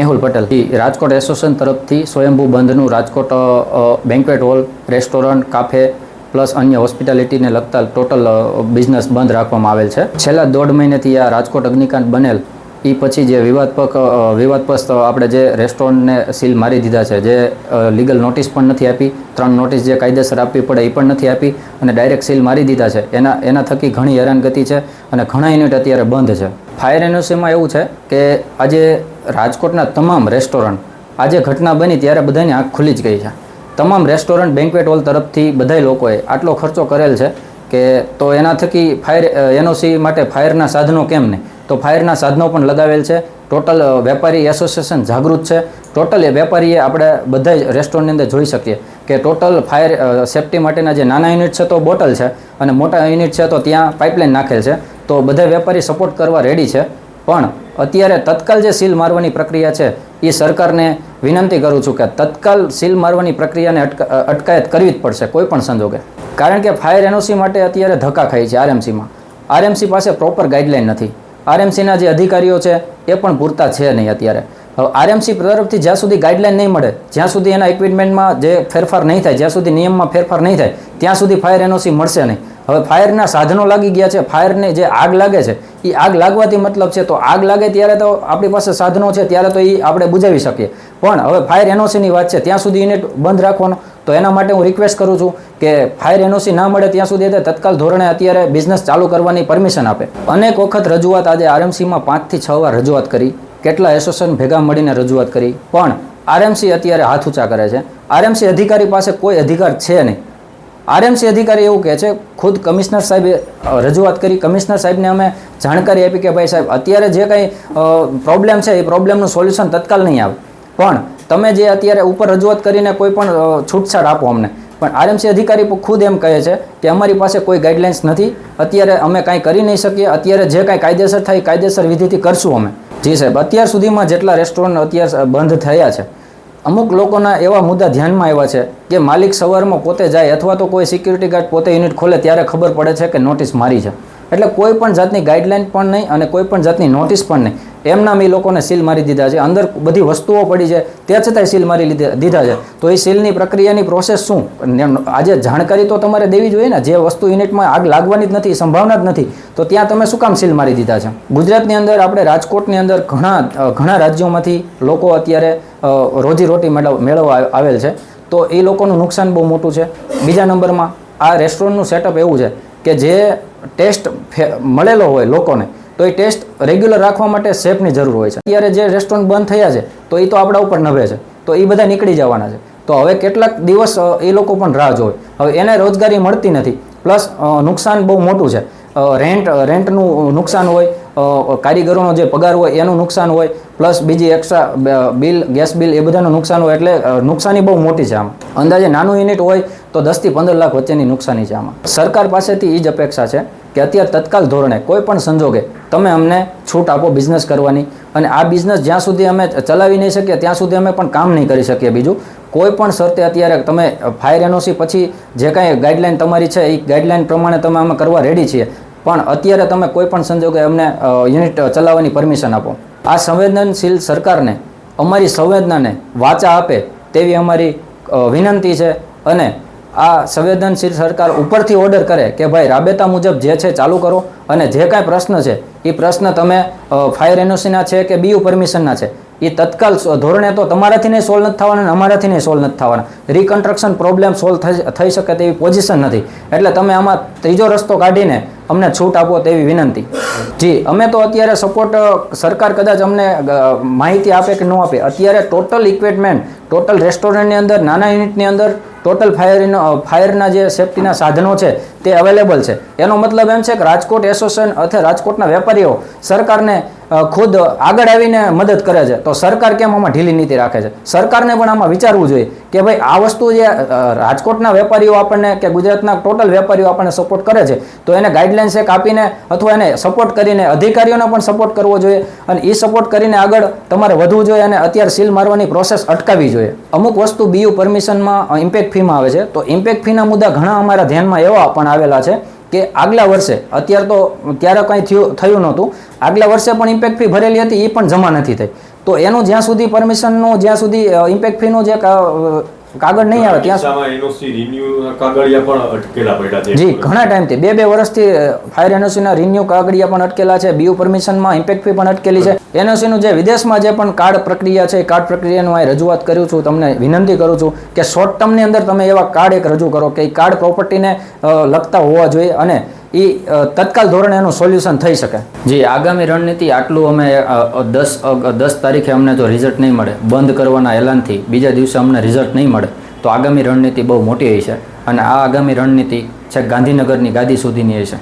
Mehul Patel. Rajkot association તરફથી સ્વયંભૂ બંધનું Rajkot banquet hall restaurant cafe plus અન્ય હોસ્પિટાલિટીને લગતા ટોટલ બિઝનેસ બંધ રાખવામાં આવેલ છે. છેલ્લા દોઢ મહિનેથી આ રાજકોટ અગ્નિકાંડ બનેલ. એ પછી જે વિવાદપક વિવાદપસ્ત આપણે જે રેસ્ટોરન્ટને સીલ મારી દીધા છે, જે લીગલ નોટિસ પણ નથી આપી, ત્રણ નોટિસ જે કાયદેસર આપવી પડે એ પણ નથી આપી, અને ડાયરેક્ટ સીલ મારી દીધા છે. એના એના થકી ઘણી હેરાનગતિ છે અને ઘણા યુનિટ અત્યારે બંધ છે. ફાયર એનઓસીમાં એવું છે કે આજે રાજકોટના તમામ રેસ્ટોરન્ટ. આજે ઘટના બની ત્યારે બધાની આંખ ખુલી જ ગઈ છે. તમામ રેસ્ટોરન્ટ બેન્ક્વેટ હોલ તરફથી બધા લોકોએ આટલો ખર્ચો કરેલ છે કે તો એના થકી ફાયર એનઓસી માટે ફાયરના સાધનો કેમ નહીં? તો ફાયરના સાધનો પણ લગાવેલ છે. ટોટલ વેપારી એસોસિએશન જાગૃત છે. ટોટલ એ વેપારીએ આપણે બધા જ રેસ્ટોરન્ટની અંદર જોઈ શકીએ કે ટોટલ ફાયર સેફટી માટેના જે નાના યુનિટ છે તો બોટલ છે અને મોટા યુનિટ છે તો ત્યાં પાઇપલાઇન નાખેલ છે. તો બધા વેપારી સપોર્ટ કરવા રેડી છે. પણ અત્યારે તત્કાલ જે સીલ મારવાની પ્રક્રિયા છે એ સરકારને વિનંતી કરું છું કે તત્કાલ સીલ મારવાની પ્રક્રિયાને અટકાયત કરવી જ પડશે, કોઈ પણ સંજોગે. કારણ કે ફાયર એનઓસી માટે અત્યારે ધક્કા ખાય છે આરએમસીમાં. આરએમસી પાસે પ્રોપર ગાઈડલાઈન નથી. આરએમસીના જે અધિકારીઓ છે, એ પણ પૂરતા છે નહીં અત્યારે. હવે આરએમસી તરફથી જ્યાં સુધી ગાઈડલાઈન નહીં મળે, જ્યાં સુધી એના ઇક્વિપમેન્ટમાં જે ફેરફાર નહીં થાય, જ્યાં સુધી નિયમમાં ફેરફાર નહીં થાય, ત્યાં સુધી ફાયર એનઓસી મળશે નહીં. હવે ફાયરના સાધનો લાગી ગયા છે, ફાયરને જે આગ લાગે છે એ આગ લાગવાથી મતલબ છે તો આગ લાગે ત્યારે તો આપણી પાસે સાધનો છે, ત્યારે તો એ આપણે બુજાવી શકીએ. પણ હવે ફાયર એનઓસીની વાત છે, ત્યાં સુધી યુનિટ બંધ રાખવાનો. તો એના માટે હું રિક્વેસ્ટ કરું છું કે ફાયર એનઓસી ના મળે ત્યાં સુધી તે તત્કાલ ધોરણે અત્યારે બિઝનેસ ચાલુ કરવાની પરમિશન આપે. અનેક વખત રજૂઆત આજે આરએમસીમાં પાંચથી છ વાર રજૂઆત કરી. કેટલા એસોસિએશન ભેગા મળીને રજૂઆત કરી. પણ આરએમસી અત્યારે હાથ ઊંચા કરે છે. આરએમસી અધિકારી પાસે કોઈ અધિકાર છે નહીં. આરએમસી અધિકારી એવું કહે છે, ખુદ કમિશનર સાહેબે રજૂઆત કરી. કમિશનર સાહેબને અમે જાણકારી આપી કે, ભાઈ સાહેબ, અત્યારે જે કંઈ પ્રોબ્લેમ છે, એ પ્રોબ્લેમનું સોલ્યુશન તત્કાલ નહીં આવે. પણ તમે જે અત્યારે ઉપર રજૂઆત કરીને કોઈ પણ છૂટછાટ આપો અમને. પણ આરએમસી અધિકારી ખુદ એમ કહે છે કે, અમારી પાસે કોઈ ગાઈડલાઇન્સ નથી. અત્યારે અમે કાંઈ કરી નહીં શકીએ. અત્યારે જે કાંઈ કાયદેસર થાય કાયદેસર વિધિથી કરશું અમે. જી સાહેબ, અત્યાર સુધીમાં જેટલા રેસ્ટોરન્ટ અત્યારે બંધ થયા છે અમુક લોકોના એવા મુદ્દા ધ્યાનમાં આવ્યા છે કે માલિક સવારમાં પોતે જાય અથવા તો કોઈ સિક્યુરિટી ગાર્ડ પોતે યુનિટ ખોલે ત્યારે ખબર પડે છે કે નોટિસ મારી છે. એટલે કોઈ પણ જાતની ગાઈડલાઇન પણ નહીં અને કોઈ પણ જાતની નોટિસ પણ નહીં. એમનામ એ લોકોને સીલ મારી દીધા છે. અંદર બધી વસ્તુઓ પડી છે. તે છતાંય સીલ મારી લીધે દીધા છે. તો એ સીલની પ્રક્રિયાની પ્રોસેસ શું? આજે જાણકારી તો તમારે દેવી જોઈએ ને. જે વસ્તુ યુનિટમાં આગ લાગવાની જ નથી, સંભાવના જ નથી, તો ત્યાં તમે શું કામ સીલ મારી દીધા છે? ગુજરાતની અંદર આપણે રાજકોટની અંદર ઘણા ઘણા રાજ્યોમાંથી લોકો અત્યારે રોજીરોટી મેળવ, મેળવવા આવેલ છે. તો એ લોકોનું નુકસાન બહુ મોટું છે. બીજા નંબરમાં આ રેસ્ટોરન્ટનું સેટઅપ એવું છે. કે જે ટેસ્ટ મળેલો હોય લોકોને, તો એ ટેસ્ટ રેગ્યુલર રાખવા માટે શેફની જરૂર હોય છે. અત્યારે જે રેસ્ટોરન્ટ બંધ થયા છે, તો એ તો આપણા ઉપર નભે છે, તો એ બધા નીકળી જવાના છે. તો હવે કેટલાક દિવસ એ લોકો પણ રાહ જોવે. હવે એને રોજગારી મળતી નથી, પ્લસ નુકસાન બહુ મોટું છે. રેન્ટ રેન્ટનું નુકસાન હોય કારીગરોનો જે પગાર હોય એનું નુકસાન હોય, પ્લસ બીજી એક્સ્ટ્રા બિલ, ગેસ બિલ એ બધાનું નુકસાન હોય એટલે નુકસાની બહુ મોટી છે આમ. અંદાજે નાનું યુનિટ હોય તો દસથી પંદર લાખ વચ્ચેની નુકસાની છે આમાં. સરકાર પાસેથી એ જ અપેક્ષા છે કે અત્યારે તત્કાલ ધોરણે કોઈ પણ સંજોગે તમે અમને છૂટ આપો બિઝનેસ કરવાની અને આ બિઝનેસ જ્યાં સુધી અમે ચલાવી નહીં શકીએ, ત્યાં સુધી અમે પણ કામ નહીં કરી શકીએ. બીજું, કોઈ પણ શરતે અત્યારે તમે ફાયર એનઓસી પછી જે કાંઈ ગાઈડલાઈન તમારી છે એ ગાઈડલાઈન પ્રમાણે તમે અમે કરવા રેડી છીએ. પણ અત્યારે તમે કોઈ પણ સંજોગે અમને યુનિટ ચલાવવાની પરમિશન આપો. આ સંવેદનશીલ સરકારને, અમારી સંવેદનાને વાચા આપે તેવી અમારી વિનંતી છે અને આ સંવેદનશીલ સરકાર ઉપરથી ઓર્ડર કરે કે ભાઈ રાબેતા મુજબ જે છે ચાલુ કરો અને જે કાંઈ પ્રશ્ન છે, એ પ્રશ્ન તમે ફાયર એનઓસીના છે કે બીયુ પરમિશનના છે? એ તત્કાલ ધોરણે તો તમારાથી નહીં સોલ્વ નથી થવાના અને અમારાથી નહીં સોલ્વ નથી થવાના. રિકન્સ્ટ્રક્શન પ્રોબ્લેમ સોલ્વ થઈ શકે તેવી પોઝિશન નથી. એટલે તમે આમાં ત્રીજો રસ્તો કાઢીને અમને છૂટ આપો તેવી વિનંતી. જી, અમે તો અત્યારે સપોર્ટ સરકાર કદાચ અમને માહિતી આપે કે ન આપે. અત્યારે ટોટલ ઇક્વિપમેન્ટ ટોટલ રેસ્ટોરન્ટની અંદર, નાના યુનિટની અંદર ટોટલ ફાયરનો ફાયરના જે સેફટીના સાધનો છે, તે અવેલેબલ છે. એનો મતલબ એમ છે કે રાજકોટ એસોસિએશન અથવા રાજકોટના વેપારીઓ સરકારને ખુદ આગળ આવીને મદદ કરે છે. તો સરકાર કેમ આમાં ઢીલી નીતિ રાખે છે? સરકારને પણ આમાં વિચારવું જોઈએ કે ભાઈ, આ વસ્તુ જે રાજકોટના વેપારીઓ આપણને કે ગુજરાતના ટોટલ વેપારીઓ આપણને સપોર્ટ કરે છે, તો એને ગાઈડલાઇન્સ એક આપીને અથવા એને સપોર્ટ કરીને અધિકારીઓને પણ સપોર્ટ કરવો જોઈએ અને એ સપોર્ટ કરીને આગળ તમારે વધવું જોઈએ અને અત્યારે સીલ મારવાની પ્રોસેસ અટકાવવી જોઈએ. અમુક વસ્તુ બીયુ પરમિશનમાં ઇમ્પેક્ટ ફીમાં આવે છે. તો ઇમ્પેક્ટ ફીના મુદ્દા ઘણા અમારા ધ્યાનમાં એવા પણ આવેલા છે કે આગલા વર્ષે, અત્યારે તો ત્યારે કંઈ થયું થયું નહોતું, આગલા વર્ષે પણ ઇમ્પેક્ટ ફી ભરેલી હતી એ પણ જમા નથી થઈ. તો એનું જ્યાં સુધી પરમિશનનું જ્યાં સુધી ઇમ્પેક્ટ ફીનું જે કાગળ નહીં આવે ત્યાં એનઓસી રિન્યુ કાગળિયા પણ અટકેલા પડ્યા છે. જી ઘણા ટાઈમથી બે બે વર્ષથી ફાયર એનઓસીના રિન્યુ કાગળિયા પણ અટકેલા છે બીયુ પરમિશનમાં ઇમ્પેક્ટ ફી પણ અટકેલી છે. એનઓસીનું જે વિદેશમાં જે પણ કાર્ડ પ્રક્રિયા છે કાર્ડ પ્રક્રિયાનું અહીં રજૂઆત કરું છું તમને વિનંતી કરું છું કે શોર્ટ ટર્મની અંદર તમે એવા કાર્ડ એક રજૂ કરો કે કાર્ડ પ્રોપર્ટીને લગતા હોવા જોઈએ અને એ તત્કાલ ધોરણે એનું સોલ્યુશન થઈ શકે. જી, આગામી રણનીતિ આટલું અમે દસ દસ તારીખે અમને જો રિઝલ્ટ નહીં મળે, બંધ કરવાના એલાનથી બીજા દિવસે અમને રિઝલ્ટ નહીં મળે, તો આગામી રણનીતિ બહુ મોટી છે અને આ આગામી રણનીતિ છે ગાંધીનગરની ગાદી સુધીની હશે.